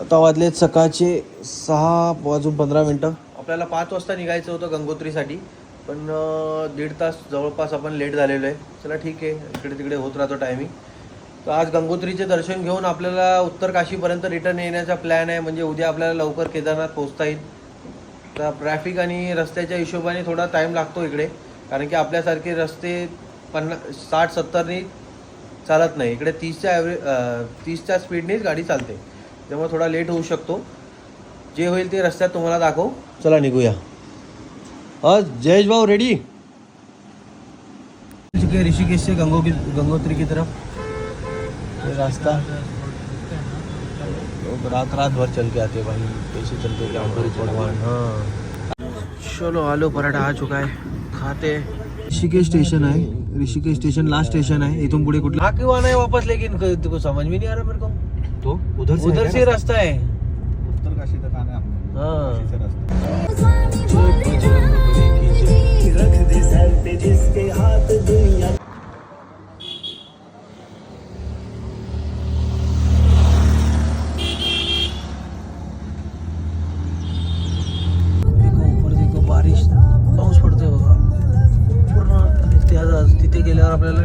आता वाजलेत सकाळचे सहा वाजून पंधरा मिनटं. आपल्याला पाच वाजता निघायचं होतं गंगोत्रीसाठी पण दीड तास जवळपास आपण लेट झालेलो आहे. चला ठीक आहे इकडे तिकडे होत राहतो टायमिंग तर आज गंगोत्रीचे दर्शन घेऊन आपल्याला उत्तर काशीपर्यंत रिटर्न येण्याचा प्लॅन आहे. म्हणजे उद्या आपल्याला लवकर केदारनाथ पोहोचता येईल. तर ट्रॅफिक आणि रस्त्याच्या हिशोबाने थोडा टाईम लागतो इकडे. कारण की आपल्यासारखे रस्ते पन्नास साठ सत्तरनी चालत नाही. इकडे तीसच्या ॲव्हरेज तीसच्या स्पीडनेच गाडी चालते. त्यामुळे थोडा लेट होऊ शकतो. जे होईल ते रस्त्यात तुम्हाला दाखवू. चला निघूया. हा जयेश भाऊ रेडी चुके ऋषिकेश से गंगो की गंगोत्री की तरफ़. ये रास्ता. लोग रात रात भर चल के आते भाई. कैसे चलते क्या भगवान हाँ चलो आलू पराठा आ चुका है. खाते ऋषिकेश स्टेशन है ऋषिकेश स्टेशन लास्ट स्टेशन है इथून पुढे कुठला? हा क्यों आना है वापस लेकिन क- तुमको समझ में नहीं आ रहा मेरे को. तो? उधर से उधर से रास्ता है उत्तर काशी तक आना है हमने हाँ. काशी से रास्ता. आपल्याला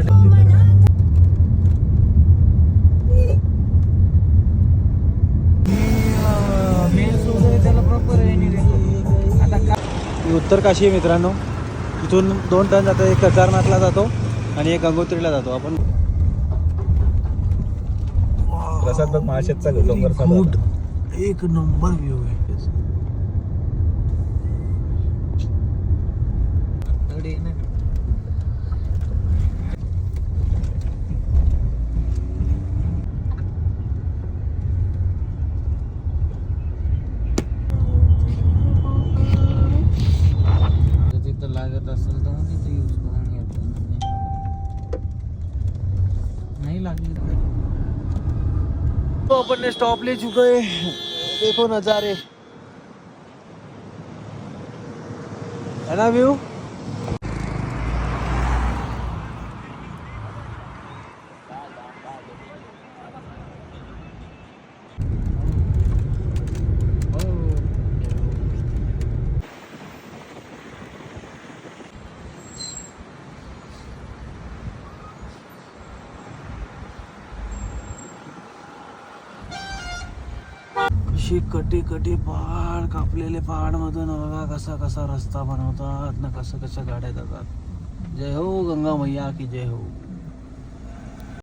उत्तर काशी आहे मित्रांनो. इथून दोन टन जातो एक केदारनाथला जातो आणि एक गंगोत्रीला जातो. आपण प्रसाद बघ महाशेतचा डोंगर. एक नंबर व्ह्यू आहे. तिथं लागत असेल तर मग तिथे यूज करून घेतो नाही लागली तर तो अपन ने स्टॉप ले चुके हैं देखो नज़ारे है ना व्यू कशी कटे कटे पहाड कापलेले पहाड मधून बघा कसा कसा रस्ता बनवतात ना कसं कशा गाड्या जातात. जय हो गंगा मैया की जय हो.